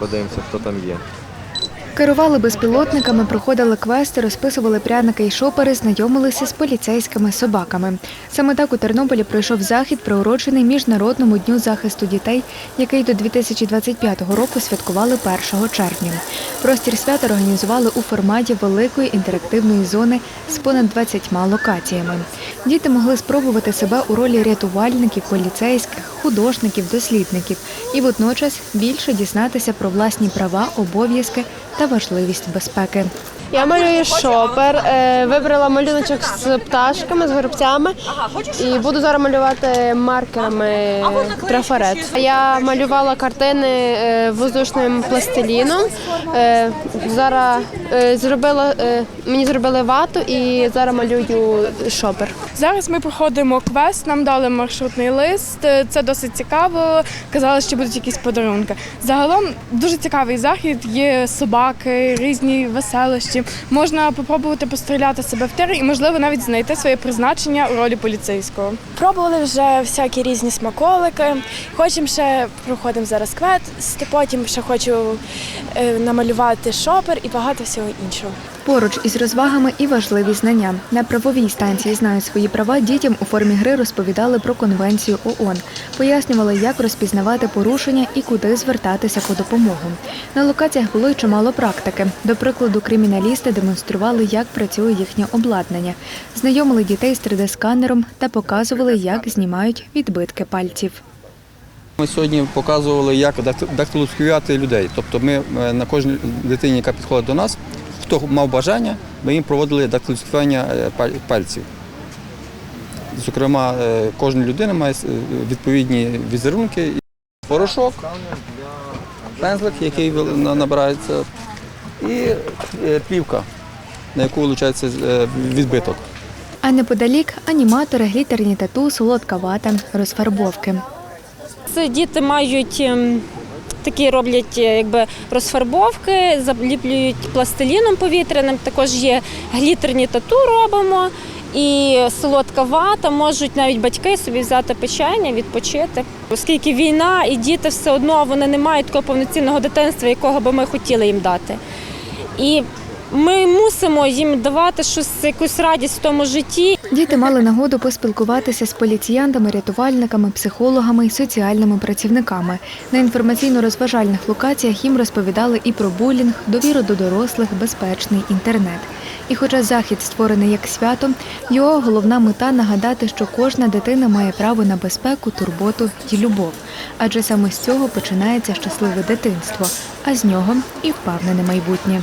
подивимося, хто там є. Керували безпілотниками, проходили квести, розписували пряники і шопери, знайомилися з поліцейськими собаками. Саме так у Тернополі пройшов захід, приурочений Міжнародному дню захисту дітей, який до 2025 року святкували 1 червня. Простір свята організували у форматі великої інтерактивної зони з понад 20 локаціями. Діти могли спробувати себе у ролі рятувальників, поліцейських, художників, дослідників і водночас більше дізнатися про власні права, обов'язки та важливість безпеки. Я малюю шопер, е, вибрала малюночок з пташками, з горобцями і буду зараз малювати маркерами трафарет. Я малювала картини е, воздушним пластиліном. Е, Зараз зробила мені зробили вату і зараз малюю шопер. Зараз ми проходимо квест, нам дали маршрутний лист. Це досить цікаво. Казали, що будуть якісь подарунки. Загалом дуже цікавий захід. Є собаки, різні веселощі. Можна попробувати постріляти себе в тир і, можливо, навіть знайти своє призначення у ролі поліцейського. Пробували вже всякі різні смаколики. Хочемо ще проходимо зараз квест, потім ще хочу е, намалювати шопер і багато всього іншого. Поруч із розвагами і важливі знання. На правовій станції знають свої права дітям у формі гри розповідали про конвенцію ООН, пояснювали, як розпізнавати порушення і куди звертатися по допомогу. На локаціях було й чимало практики. До прикладу, криміналісти демонстрували, як працює їхнє обладнання, знайомили дітей з 3D-сканером та показували, як знімають відбитки пальців. Ми сьогодні показували, як дакти- дактилоскопіювати людей. Тобто ми е, на кожній дитині, яка підходить до нас, хто мав бажання, ми їм проводили дактилоскопіювання е, пальців. Зокрема, е, кожна людина має е, відповідні візерунки, порошок, пензлик, який набирається, і плівка, на яку вилучається відбиток. А неподалік аніматори, глітерні тату, солодка вата, розфарбовки. Це діти мають ем, такі роблять е, якби розфарбовки, заліплюють пластиліном повітряним. Також є глітерні тату робимо. І солодка вата можуть навіть батьки собі взяти печення, відпочити. Оскільки війна і діти все одно вони не мають такого повноцінного дитинства, якого би ми хотіли їм дати. І ми мусимо їм давати щось, якусь радість в тому житті. Діти мали нагоду поспілкуватися з поліціянтами, рятувальниками, психологами і соціальними працівниками. На інформаційно-розважальних локаціях їм розповідали і про булінг, довіру до дорослих, безпечний інтернет. І хоча захід створений як свято, його головна мета нагадати, що кожна дитина має право на безпеку, турботу і любов. Адже саме з цього починається щасливе дитинство, а з нього і впевнене майбутнє.